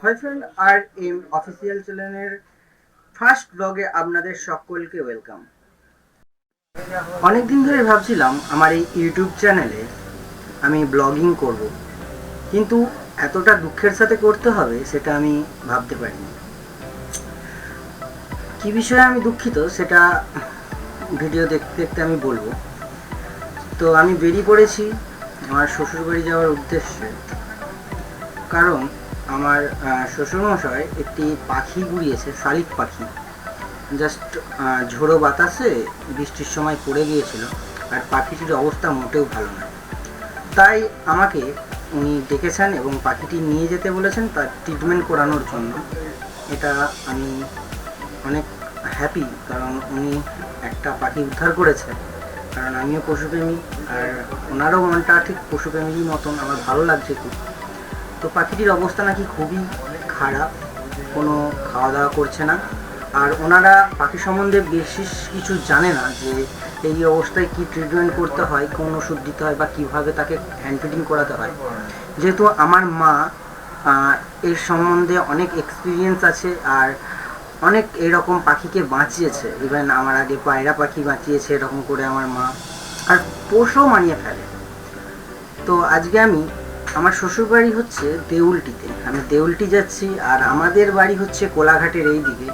Friend আর এম official চ্যানেলের ফার্স্ট ব্লগে আপনাদের সকলকে ওয়েলকাম অনেক দিন ধরে ভাবছিলাম আমার এই ইউটিউব চ্যানেলে আমি ব্লগিং করব, কিন্তু এতটা দুঃখের সাথে করতে হবে সেটা আমি ভাবতে পারিনি। কি বিষয়ে আমি দুঃখিত সেটা ভিডিও দেখতে দেখতে আমি বলব। তো আমি বেরিয়ে পড়েছি আমার শ্বশুরবাড়ি যাওয়ার উদ্দেশ্যে, কারণ আমার শ্বশুরমশাই একটি পাখি গুড়িয়েছে, শালিক পাখি। জাস্ট ঝোড়ো বাতাসে বৃষ্টির সময় পড়ে গিয়েছিল, আর পাখিটির অবস্থা মোটেও ভালো নয় তাই আমাকে উনি ডেকেছেন এবং পাখিটি নিয়ে যেতে বলেছেন তার ট্রিটমেন্ট করানোর জন্য। এটা আমি অনেক হ্যাপি কারণ উনি একটা পাখি উদ্ধার করেছে। কারণ আমিও পশুপ্রেমী, আর ওনারও মনটা ঠিক পশুপ্রেমীর মতন, আমার ভালো লাগছে খুব। তো পাখিটির অবস্থা নাকি খুবই খারাপ, কোনো খাওয়া দাওয়া করছে না। আর ওনারা পাখি সম্বন্ধে বেশি কিছু জানে না যে এই অবস্থায় কি ট্রিটমেন্ট করতে হয়, কোন ওষুধ দিতে হয় বা কীভাবে তাকে হ্যান্ড ফিডিং করাতে হয়। যেহেতু আমার মা এর সম্বন্ধে অনেক এক্সপিরিয়েন্স আছে আর অনেক এরকম পাখিকে বাঁচিয়েছে। ইভেন আমার আগে পায়রা পাখি বাঁচিয়েছে এরকম করে আমার মা। আর পোষও মানিয়ে ফেলে। তো আজকে আমি আমার শ্বশুর বাড়ি হচ্ছে দেউলটিতে। আমি দেউলটি যাচ্ছি আর আমাদের বাড়ি হচ্ছে কোলাঘাটের এই দিকে।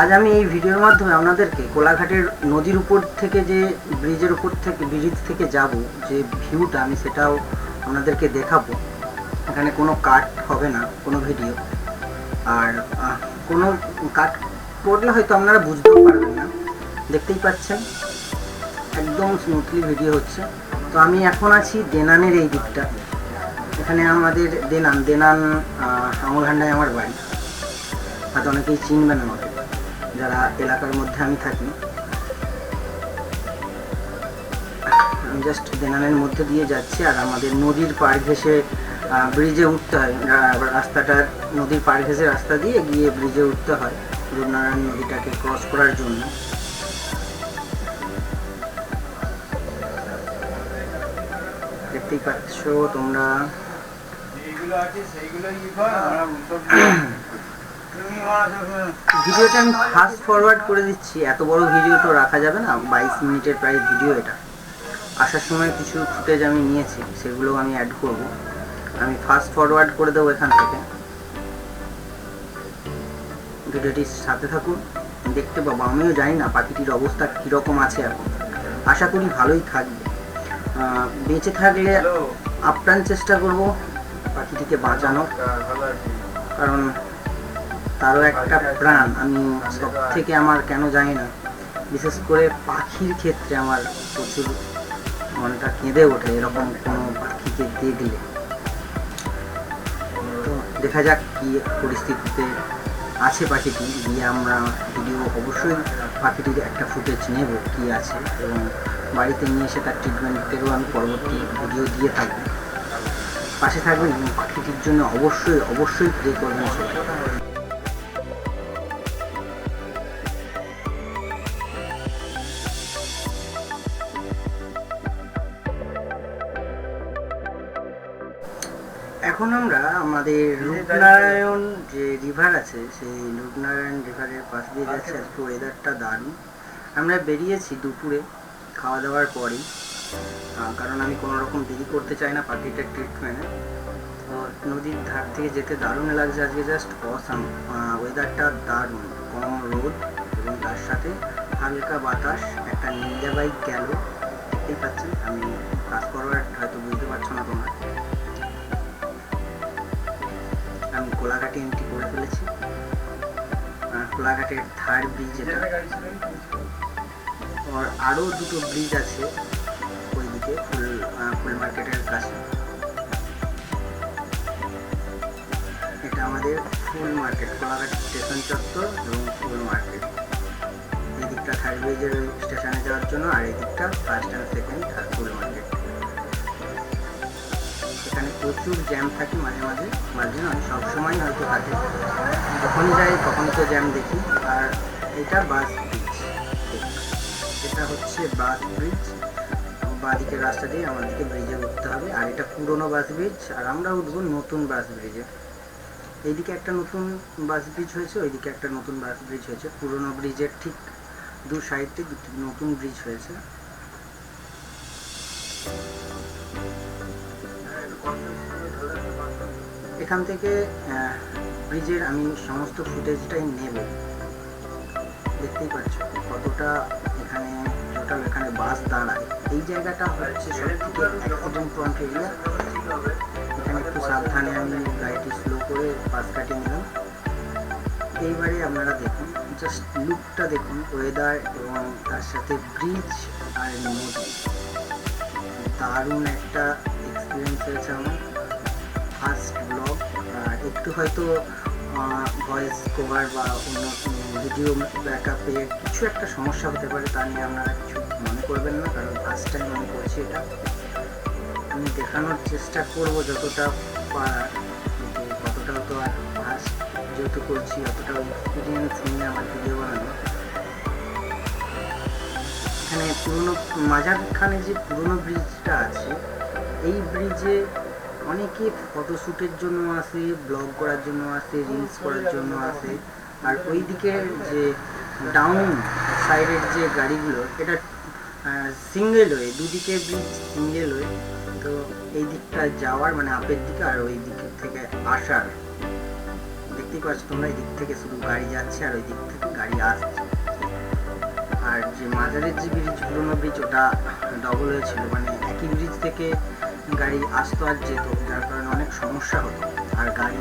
আজ আমি এই ভিডিওর মাধ্যমে আপনাদেরকে কোলাঘাটের নদীর উপর থেকে যে ব্রিজের উপর থেকে, ব্রিজ থেকে যাব, যে ভিউটা আমি সেটাও আপনাদেরকে দেখাবো। এখানে কোনো কাট হবে না, কোনো ভিডিও। আর কোনো কাট করলে হয়তো আপনারা বুঝতেও পারবেন না। দেখতেই পাচ্ছেন? একদম স্মুথলি ভিডিও হচ্ছে। তো আমি এখন আছি দেনানের এই দিকটা। এখানে আমাদের দেনান দেনান আমলহান্ডায় আমার বাড়ি। হয়তো অনেকেই চিনবেন আমাকে, যারা এলাকার মধ্যে আমি থাকি। আমি জাস্ট দেনানের মধ্যে দিয়ে যাচ্ছি, আর আমাদের নদীর পাড় ঘেসে ব্রিজে উঠতে হয়। রাস্তাটা নদীর পাড় ঘেসে রাস্তা দিয়ে গিয়ে ব্রিজে উঠতে হয়। রূপনারায়ণ নদীটাকে ক্রস করার জন্য। দেখতেই পাচ্ছ তোমরা। ভিডিওটা আমি ফাস্ট ফরওয়ার্ড করে দিচ্ছি। এত বড় ভিডিও তো রাখা যাবে না। বাইশ মিনিটের প্রায় ভিডিও এটা। আসার সময় কিছু ফুটেজ আমি নিয়েছি সেগুলো আমি অ্যাড করব। আমি ফাস্ট ফরওয়ার্ড করে দেবো এখান থেকে। ভিডিওটির সাথে থাকুন। দেখতে পাবো। আমিও জানি না পাখিটির অবস্থা কীরকম আছে এখন। আশা করি ভালোই থাকবে। বেঁচে থাকলে আপ্রাণ চেষ্টা করব পাখিটিকে বাঁচানো। কারণ তারও একটা প্রাণ আমি সব থেকে আমার কেন জানি না। বিশেষ করে পাখির ক্ষেত্রে আমার প্রচুর মনটা কেঁদে ওঠে এরকম কোনো পাখিকে দেখলে তো দেখা যাক কি পরিস্থিতিতে পাখিটি গিয়ে আমরা ভিডিও অবশ্যই পাখিটির একটা ফুটেজ নেব কি আছে এবং বাড়িতে নিয়ে এসে তার ট্রিটমেন্টেরও আমি পরবর্তী ভিডিও দিয়ে থাকব। পাশে থাকবেন এবং পাখিটির জন্য অবশ্যই অবশ্যই প্রে করবেন এখন আমরা আমাদের রূপনারায়ণ যে রিভার আছে সেই রূপনারায়ণ রিভারের পাশ দিয়ে যাচ্ছি আজকে ওয়েদারটা দারুণ। আমরা বেরিয়েছি দুপুরে খাওয়া দাওয়ার পরেই। কারণ আমি কোনো রকম দেরি করতে চাই না পাখিটার ট্রিটমেন্টে তো নদীর ধার থেকে যেতে দারুণ লাগছে আজকে জাস্ট অসাম ওয়েদারটা দারুণ। কম রোদ এবং তার সাথে হালকা বাতাস একটা নিঞ্জা বাইক গেল। দেখতেই পাচ্ছেন আমি কাজ করবার কোলাঘাটের থার্ড ব্রিজ এটা। আর আরও দুটো ব্রিজ আছে ওইদিকে ফুল ফুল মার্কেটের কাছে। এটা আমাদের ফুল মার্কেট কোলাঘাট স্টেশন চত্বর এবং ফুল মার্কেট এই দিকটা থার্ড ব্রিজের স্টেশনে যাওয়ার জন্য আর এই দিকটা ফার্স্ট অ্যান্ড সেকেন্ড ফুল মার্কেট প্রচুর জ্যাম থাকে মাঝে মাঝে। মাঝে নয়, সবসময় হয়তো থাকে। যখনই যাই, তখন তো জ্যাম দেখি। আর এটা বাস ব্রিজ এটা হচ্ছে বাস ব্রিজ বাঁদিকের রাস্তা দিয়ে আমাদেরকে ব্রিজে উঠতে হবে। আর এটা পুরনো বাস ব্রিজ আর আমরা উঠবো নতুন বাস ব্রিজে এইদিকে একটা নতুন বাস ব্রিজ হয়েছে, ওইদিকে একটা নতুন বাস ব্রিজ হয়েছে। পুরনো ব্রিজের ঠিক দু সাইডে দুটি নতুন ব্রিজ হয়েছে। এখান থেকে ব্রিজের আমি সমস্ত ফুটেজটাই নেব। দেখতেই পাচ্ছ কতটা এখানে টোটাল এখানে বাস দাঁড়ায়। এই জায়গাটা হচ্ছে সব থেকে অ্যাক্সিডেন্ট ফ্রন্ট এরিয়া এখানে একটু সাবধানে আমি গাড়িটি স্লো করে পাশ কাটিয়ে নিলাম। এইবারে আপনারা দেখুন জাস্ট লুকটা দেখুন ওয়েদার এবং তার সাথে ব্রিজ আর নদী। দারুণ একটা এক্সপিরিয়েন্স হয়েছে আমার। একটু হয়তো ভয়েস কভার বা অন্য ভিডিও ব্যাকআপে কিছু একটা সমস্যা হতে পারে, তা নিয়ে আপনারা কিছু মনে করবেন না, কারণ ফার্স্ট টাইম আমি করছি এটা। আমি দেখানোর চেষ্টা করব যতটা পারার কতটাও তো আর ফার্স্ট যেহেতু করছি অতটাও এক্সপিরিয়েন্স নিয়ে আমার ভিডিও বানানো। এখানে পুরনো মাঝারখানে যে পুরনো ব্রিজটা আছে, এই ব্রিজে অনেকে ফটোশ্যুটের জন্য আসে, ব্লগ করার জন্য আসে রিলস করার জন্য আসে। আর ওই দিকের যে ডাউন সাইডের যে গাড়িগুলো, এটা সিঙ্গেল ওয়ে দুদিকে ব্রিজ সিঙ্গেল ওয়ে তো এই দিকটা যাওয়ার মানে আপের দিকে আর ওই দিক থেকে আসার। দেখতেই পাচ্ছ তোমরা, এই দিক থেকে শুধু গাড়ি যাচ্ছে আর ওই দিক থেকে গাড়ি আসছে। আর যে মাজারের যে ব্রিজ পুরোনো ব্রিজ ওটা ডবল হয়েছিল। মানে একই ব্রিজ থেকে গাড়ি আসতো আর যেত, যার কারণে অনেক সমস্যা হতো। আর গাড়ি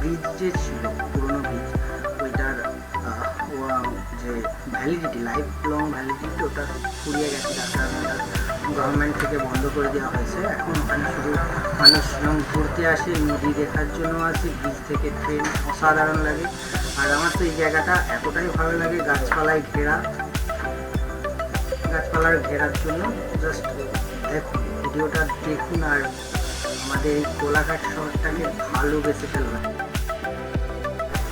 ব্রিজ যে ছিল, পুরোনো ব্রিজ ওইটার যে ভ্যালিডিটি লাইফ লং ভ্যালিডিটি ওটা ফুরিয়ে গেছে, যার কারণে গভর্নমেন্ট থেকে বন্ধ করে দেওয়া হয়েছে। এখন ওখানে শুধু মানুষ যখন ঘুরতে আসে নদী দেখার জন্য আসে ব্রিজ থেকে ট্রেন অসাধারণ লাগে। আর আমার তো এই জায়গাটা এতটাই ভালো লাগে, গাছপালায় ঘেরা। গাছপালার ঘেরার জন্য জাস্ট দেখুন। ভিডিওটা দেখুন আর আমাদের এই কোলাঘাট শহরটাকে ভালোবেসে ফেলবেন।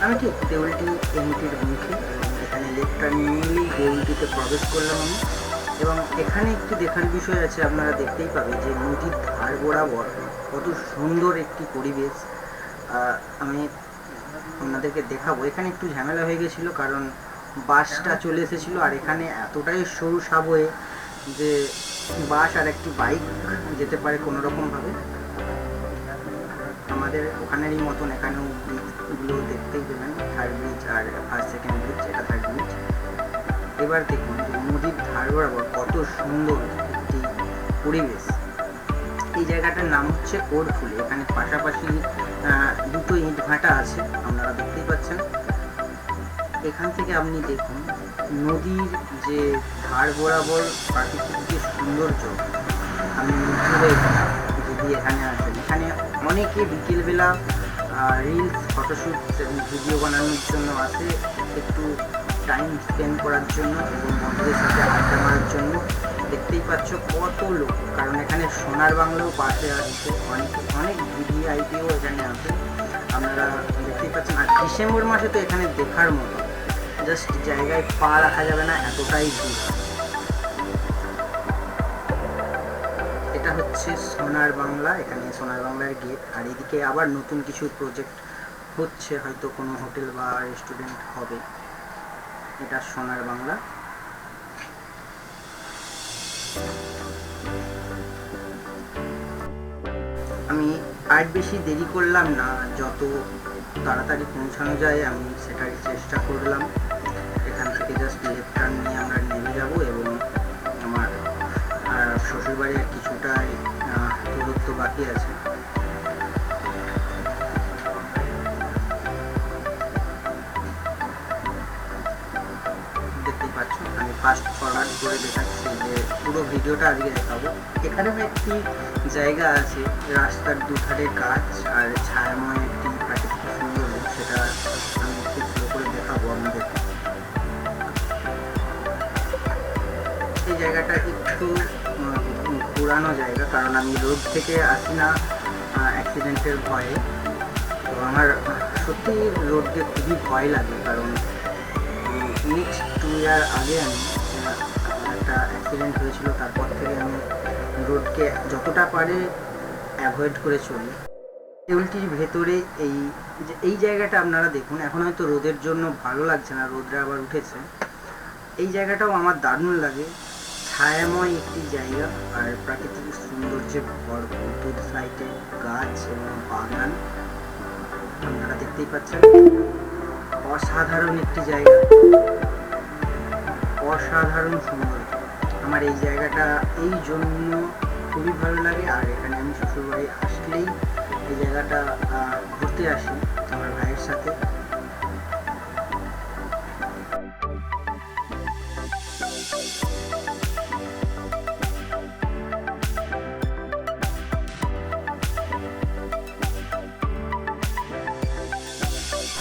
আমি ঠিক দেউলটি এমটির মুখে এখানে লেফটটা নিয়েই দেউলটিতে প্রবেশ করলাম আমি। এবং এখানে একটি দেখার বিষয় আছে, আপনারা দেখতেই পাবেন যে নদীর ধার বরাবর কত সুন্দর একটি পরিবেশ। আমি আপনাদেরকে দেখাবো। এখানে একটু ঝামেলা হয়ে গেছিল, কারণ বাসটা চলে এসেছিল, আর এখানে এতটাই সরু সাবয়ে যে বাস আর একটি বাইক যেতে পারে কোনো রকমভাবে। আমাদের ওখানেরই মতন এখানেও ব্রিজগুলো দেখতেই পেলেন থার্ড ব্রিজ আর ফার্স্ট সেকেন্ড ব্রিজ এটা থার্ড ব্রিজ এবার দেখুন নদীর ধার বরাবর কত সুন্দর একটি পরিবেশ। এই জায়গাটার নাম হচ্ছে ওরফুলি এখানে পাশাপাশি দুটো ইট ভাটা আছে, আপনারা দেখতেই পাচ্ছেন। এখান থেকে আপনি দেখুন নদীর যে ধার বরাবর প্রাকৃতিক যে সৌন্দর্য যদি এখানে আসেন এখানে অনেকে বিকেলবেলা রিলস ফটোশ্যুট ভিডিও বানানোর জন্য আসে একটু টাইম স্পেন্ড করার জন্য এবং বন্ধুদের সাথে আড্ডা মারার জন্য দেখতেই পাচ্ছ কত লোক কারণ এখানে সোনার বাংলাও পাশে আসছে অনেক অনেক ভিভিআইপিও এখানে আছে আপনারা দেখতেই পাচ্ছেন, আর ডিসেম্বর মাসে তো এখানে দেখার মতো। জাস্ট জায়গায় পা রাখা যাবে না, এতটাই ভিড়। হচ্ছে সোনার বাংলা, এখানে সোনার বাংলার গেট আর এদিকে আবার নতুন কিছু প্রজেক্ট হচ্ছে, হয়তো কোনো হোটেল বা রেস্টুরেন্ট হবে। এটা সোনার বাংলা। আমি আর বেশি দেরি করলাম না, যত তাড়াতাড়ি পৌঁছানো যায় আমি সেটার চেষ্টা করলাম। এখান থেকে জাস্ট ফাস্ট ফরওয়ার্ড করে দেখাচ্ছি যে পুরো ভিডিওটা আজকে দেখাবো। এখানেও একটি জায়গা আছে, রাস্তার দুধারে গাছ আর ছায়াময় একটি প্রাকৃতিক সৌন্দর্য, সেটা আমি একটু স্লো করে দেখাবো আপনাদের এই জায়গাটা একটু পুরানো জায়গা, কারণ আমি রোড থেকে আসি না অ্যাক্সিডেন্টের ভয়ে। তো আমার সত্যি রোড দিয়ে খুবই ভয় লাগে, কারণ নেক্সট টু ইয়ার আগে আমি অ্যাক্সিডেন্ট হয়েছিল, তারপর থেকে আমি রোডকে যতটা পারে অ্যাভয়েড করে চলি। টেবিলটির ভেতরে এই এই জায়গাটা আপনারা দেখুন, এখন হয়তো রোদের জন্য ভালো লাগছে না, রোদরা আবার উঠেছে। এই জায়গাটাও আমার দারুণ লাগে। ছায়াময় একটি জায়গা, আর প্রাকৃতিক সৌন্দর্যে ভরপুর দু সাইডে গাছ এবং বাগান। আপনারা দেখতেই পাচ্ছেন। অসাধারণ একটি জায়গা। অসাধারণ সুন্দর আমার এই জায়গাটা, এই জন্য খুবই ভালো লাগে। আর এখানে আমি শ্বশুরবাড়ি আসলেই এই জায়গাটা ঘুরতে আসি আমার ভাইয়ের সাথে।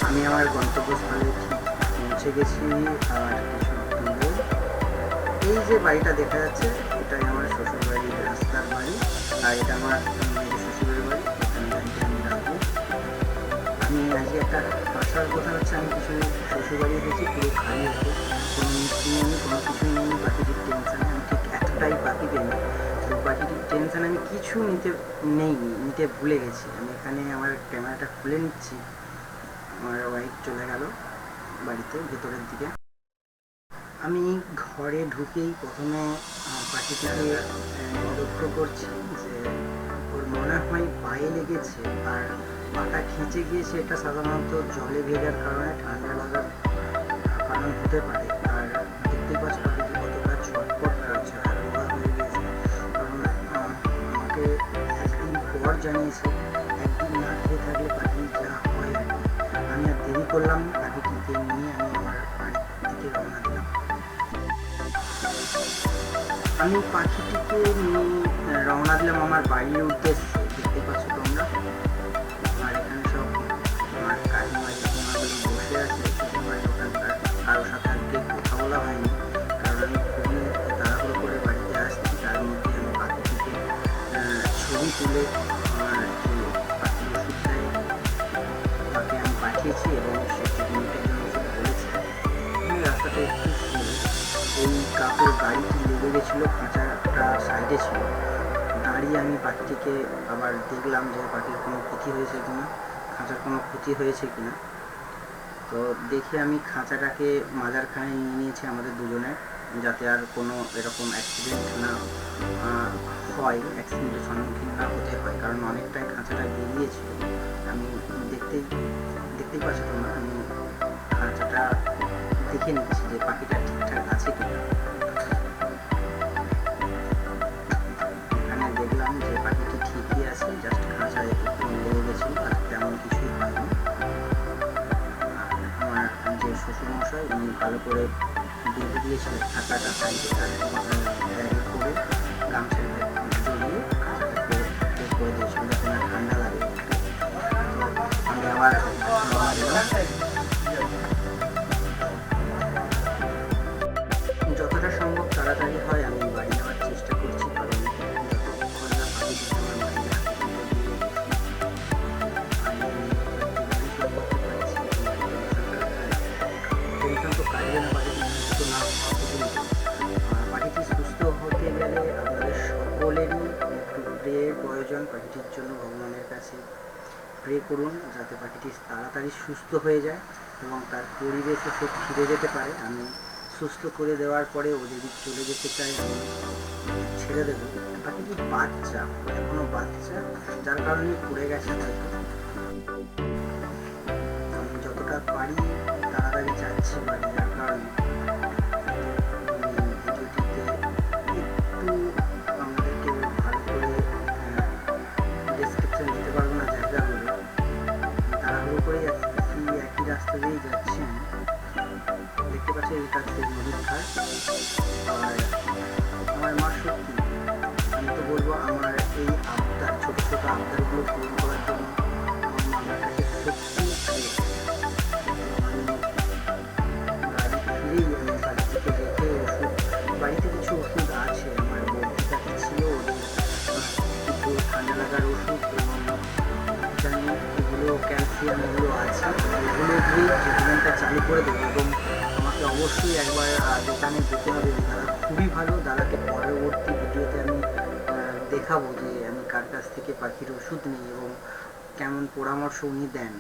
আমি আমার গন্তব্যস্থলে পৌঁছে গেছি আর এই যে বাড়িটা দেখা যাচ্ছে, এটাই আমার শ্বশুরবাড়ির রাস্তার বাড়ি। আর এটা আমার শ্বশুরের বাড়ি আমি রাখব। আমি আজকে একটা আসার কথা হচ্ছে, আমি কিছু শ্বশুরবাড়ি এসেছি পুরো খালি আছে কোনো মিষ্টি নেই, কোনো কিছুই নেই পাখিটির টেনশন আমি ঠিক এতটাই পাখি প্রেমী তো পাখিটির টেনশন আমি কিছু নিতে নেই, নিতে ভুলে গেছি। আমি এখানে আমার ক্যামেরাটা খুলে নিচ্ছি। আমার ওয়াইফ চলে গেল বাড়িতে, ভেতরের দিকে। আমি ঘরে ঢুকেই প্রথমে পাখিটাকে লক্ষ্য করছি যে ওর মনে হয় পায়ে লেগেছে আর পাটা খিঁচে গিয়েছে এটা সাধারণত জলে ভেজার কারণে ঠান্ডা লাগার কারণ হতে পারে। আর দেখতে পাচ্ছ পাখিটি কতটা ছটপট করছে আর হয়ে গিয়েছে। কারণ আমাকে একদিন পর জানিয়েছে একদিন না খেয়ে থাকলে পাখি যা হয়। আমি আর দেরি করলাম না, আমি পাখিটিকে নিয়ে রওনা দিলাম আমার বাড়ির উদ্দেশ্যে। গেছিল খাঁচাটা সাইডে ছিল। দাঁড়িয়ে আমি পাখিটিকে আবার দেখলাম যে পাখির কোনো ক্ষতি হয়েছে কি না খাঁচার কোনো ক্ষতি হয়েছে কি না তো দেখে আমি খাঁচাটাকে মাজারখানে নিয়ে নিয়েছি আমাদের দুজনের যাতে আর কোনো এরকম অ্যাক্সিডেন্ট না হয় অ্যাক্সিডেন্টের সম্মুখীন না হতে হয়। কারণ অনেকটাই খাঁচাটা বেরিয়েছিল। আমি দেখতেই দেখতেই পাচ্ছ তোমরা, আমি খাঁচাটা দেখে নিচ্ছি যে পাখিটা ঠিকঠাক আছে কিনা। ভালো করে বেঁধে দিয়েছিল সাইডে ব্যাগে করে গামছা জড়িয়ে বের করে দিয়েছিল যাতে ঠান্ডা লাগে। আমি আবার প্রয়োজন পাখিটির জন্য ভগবানের কাছে প্রে করুন যাতে পাখিটি তাড়াতাড়ি সুস্থ হয়ে যায় এবং তার পরিবেশে সে ফিরে যেতে পারে। আমি সুস্থ করে দেওয়ার পরে ও যদি চলে যেতে চায় আমি ছেড়ে দেবো। পাখিটি বাচ্চা, এখনও বাচ্চা, যার কারণে পড়ে গেছে হয়তো। আমি যতটা পারি, তাড়াতাড়ি যাচ্ছি বাড়ি করে দেবো এবং আমাকে অবশ্যই একবার দোকানে যেতে হবে দাদা খুবই ভালো। দাদাকে পরবর্তী ভিডিওতে আমি দেখাবো যে আমি কার কাছ থেকে পাখির ওষুধ নিই এবং কেমন পরামর্শ উনি দেন,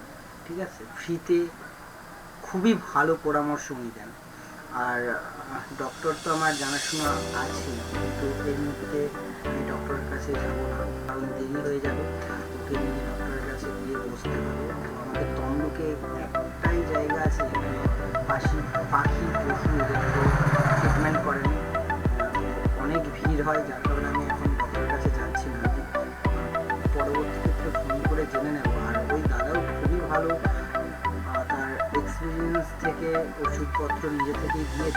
ঠিক আছে? ফ্রিতে খুবই ভালো পরামর্শ উনি দেন। আর ডক্টর তো আমার জানাশোনা আছে কিন্তু এই মুহূর্তে আমি ডক্টরের কাছে যাব না। কারণ হয় যার কারণে আমি এখন ডক্টরের কাছে যাচ্ছি না। পরবর্তী ক্ষেত্রে ফোন করে জেনে নেব। আর ওই দাদাও খুবই ভালো। তার এক্সপিরিয়েন্স থেকে ওষুধপত্র নিজে থেকে দিয়ে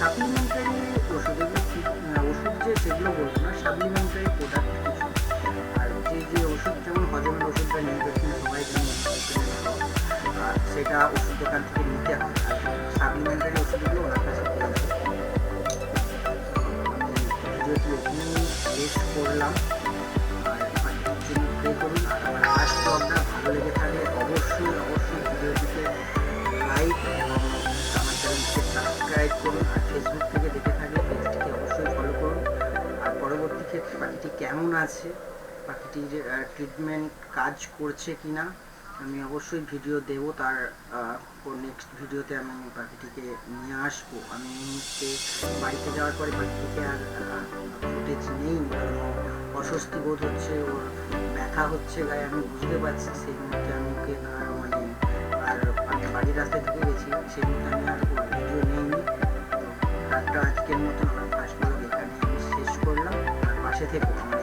সাপ্লিমেন্টারি ওষুধ এগুলো কি- আহ, ওষুধ যে সেগুলো বলব না সাপ্লিমেন্টারি প্রোডাক্ট কিছু। আর যে যে ওষুধ যেমন হজমের ওষুধটা সবাই nutrition এর খাওয়া। আর সেটা ওষুধ দোকান থেকে নিতে হয়। ভালো লেগে অবশ্যই অবশ্যই এবং আমার ফেসবুক থেকে অবশ্যই করুন আর পাখিটি কেমন আছে পাখিটির ট্রিটমেন্ট কাজ করছে কি না আমি অবশ্যই ভিডিও দেবো তার নেক্সট ভিডিওতে আমি পাখিটিকে নিয়ে আসব আমি বাড়িতে যাওয়ার পরে পাখিটিকে আর ফুটেজ নেই অস্বস্তি বোধ হচ্ছে, ওর ব্যথা হচ্ছে গায়ে আমি বুঝতে পারছি সেই মুহূর্তে আমি ওকে মানে আর আমি বাড়ির রাস্তায় ঢুকে গেছি, সেই মুহূর্তে আমি আর ভিডিও নেইনি। তো আজকের মতন আমার ফার্স্ট ব্লগ এখানে আমি শেষ করলাম। আর পাশে থেকে।